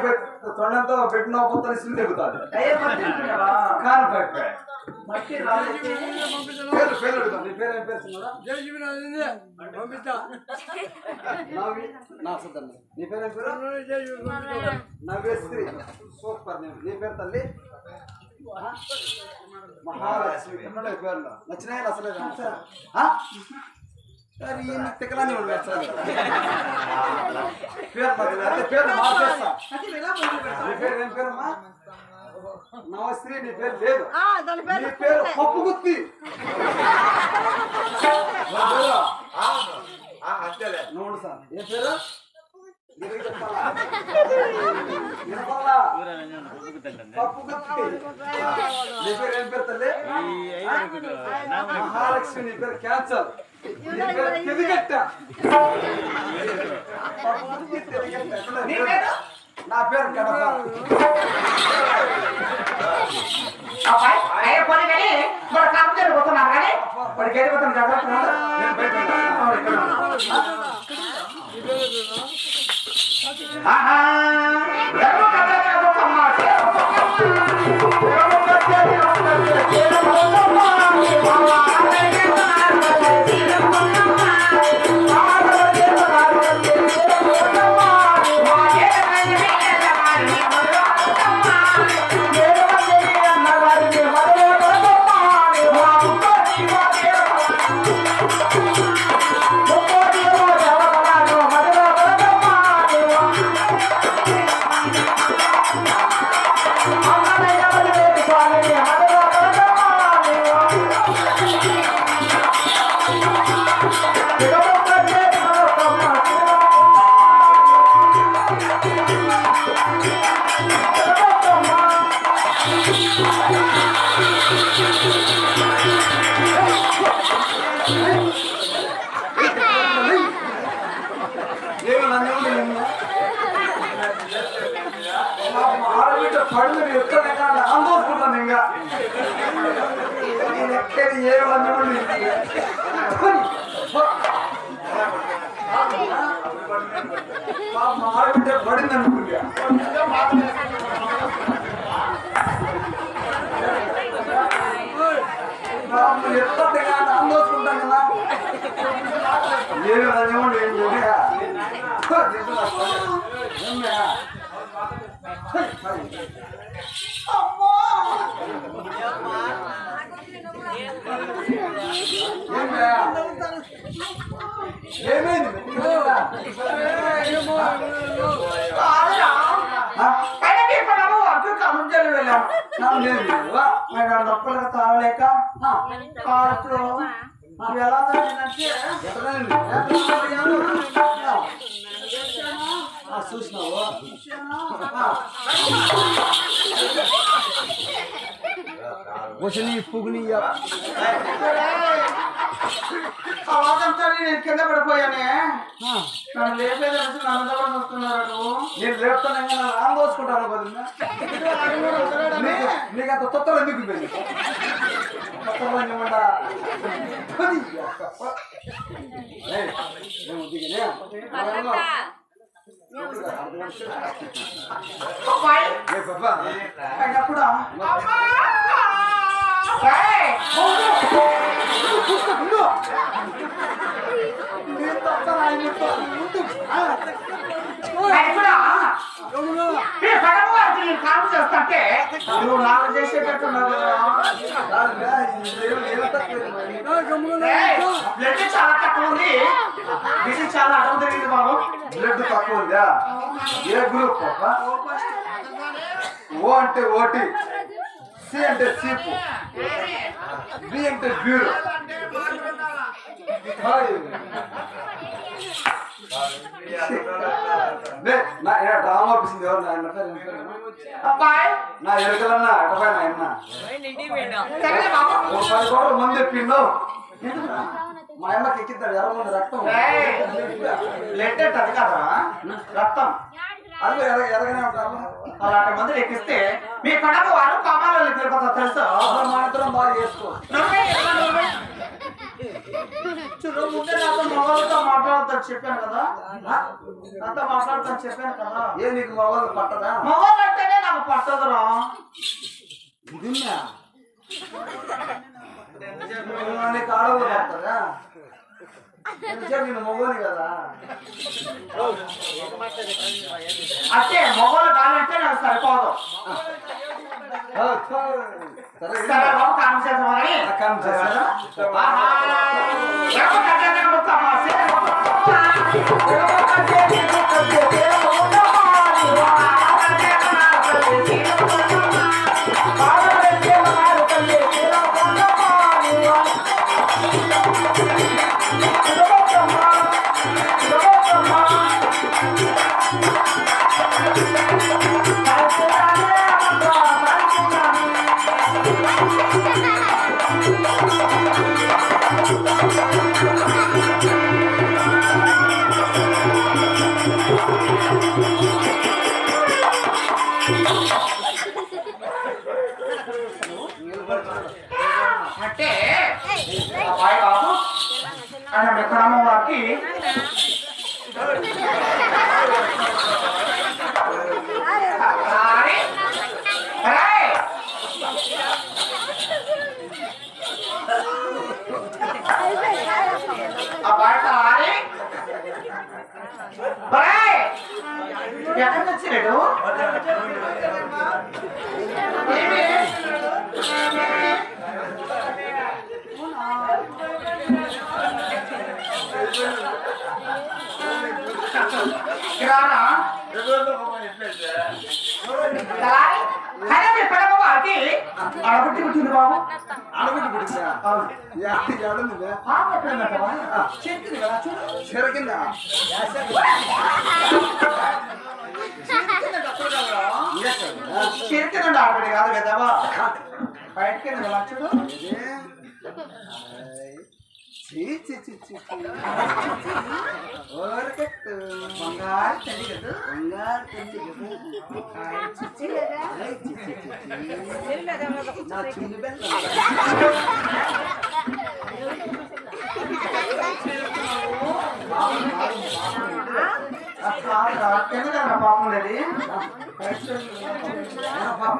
తొండంతో పెట్టిన కొత్త? కాను పైపే మట్టి రాలేదు. పేరు పేరు అడుగుతాం. నీ పేరు ఏం పేరు నా పేరు ఏం పేరు? సూపర్ నీ పేరు తల్లి? మహాలక్ష్మి. పేర్లు? నచ్చినాయి? అసలే పెడతావు? నీ పేరు లేదు. ఆ, దాని పేరు నీ పేరు పప్పు గుత్తి ఉండు సార్. ఏ పేరు? మహాలక్ష్మి నీ పేరు క్యాన్సర్. నా పేరు గడప అయ్యే పని కానీ పోతున్నారు కానీ జాగ్రత్త ఆహా పళ్ళు ఎక్కడ ఆందోళనుకుంటాను ఇంకా నేను ఎక్కడి ఏ ఆడబిడ్డ పడింది అనుకుంటా కదా ఏమి ఏం నొప్పులకు తాగలేక కారులో అవి ఎలా చూసినావు వచ్చి పుగుని అవాదంతా నేను కింద పడిపోయానే. నన్ను లేపేది వస్తున్నారు నేను లేపుతాను నన్ను ఆందోసుకుంటాను బదులు నీకు అంత తొత్తలు ఎందుకు పోయింది తొత్తలు ఇవ్వకుండా అబ్బాయి అయినప్పుడు ఏయ్! అయినప్పుడా? ఈ పడవ వారికి నేను కాపు చేస్తుంటే నువ్వు నాకు చేసేటట్టున్నావు కదా. ఏయ్! బ్లడ్ చాలా తక్కువ ఉంది బిజీ చాలా అడ్డం జరిగింది బాబు బ్లడ్ తక్కువ ఉందా ఏ గ్రూప్ పాప ఓ అంటే ఓటి సి అంటే సీపు. బి అంటే బ్యూరో డ్రామా ఆఫీసింది ఎవరు? నా ఆయన పేరు ఏం పేరు? అబ్బాయి. నా ఎరుకలన్నా ఎటపై నా అన్న. సరే బాబు. ఓ పది కోట్ల మంది పిండు మా అమ్మకి ఎక్కిద్దాడు ఎర్ర మంది రక్తం అంటే అది కదా రక్తం. అది ఎరగ ఎరగనే ఉంటారు అలాంటి మందులు ఎక్కిస్తే మీ కడప వారు కమాలలో తిరుగుతారు తెలుసా? మా ఇద్దరం బాగా చేసుకో. నవ్వే, ఎలా నవ్వే? చూడు ముందే నాతో మగవాళ్ళతో మాట్లాడతాను చెప్పాను కదా? నాతో మాట్లాడతాను చెప్పాను కదా? ఏ నీకు మొగలు పట్టదా? మగవాళ్ళు అంటేనే నాకు పట్టదురా. ఇదిన్నా నేను మొగోని కదా. అంటే మగవాళ్ళు కావాలంటే నాకు సరిపోదు. సరే బాబు కామ్ చేశారా? ఎక్కడికి వచ్చినాడు ఏమి? కిరాణా అడగొట్టి పుట్టింది బాబు. పుట్టిందా? కదా కింద. బయటకి చూడు. బంగారు తల్లి కదా. బంగారు తల్లి కదా. నా చుండి బెల్లం. పాపం లేదు. పాప.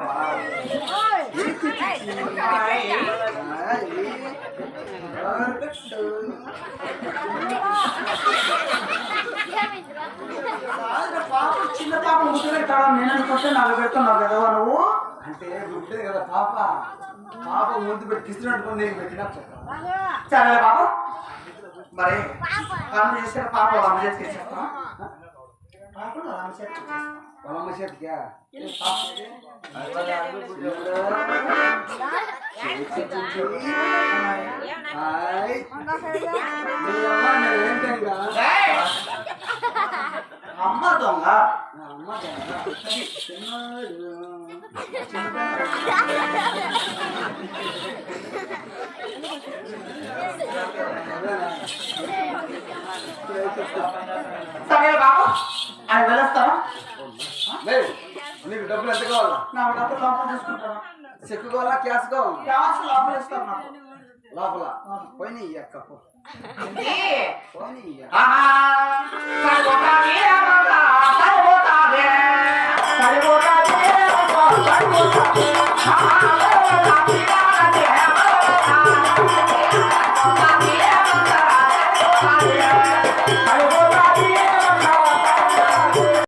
పాప చిన్న పాప ముద్దు పెట్టాడు నేను అనుకుంటే నాలుగు పెడుతున్నావు కదా నువ్వు అంటే గుడ్డే కదా పాప పాప ముందు పెట్టి కిస్తున్నట్టు నీకు పెట్టినా సరే బాబు మరి ఆమె చేసిన పాప చేతికి ఇచ్చేస్తాం పాపను ఆమె చేతికి పొలమ్మ చేతికా అమ్మ దొంగ నా అమ్మ. అదేనా? సరే బాబు ఆయన వెళ్ళొస్తాను లేదు, నీకు డబ్బులు ఎంత కావాలా? నా డబ్బులు లోపల తీసుకుంటాను చెక్కు కావాలా క్యాష్ కావాలా? గ్యాస్ లోపల ఇస్తాను నాకు. లోపల? పోయిన అక్క పో. ఏంటి?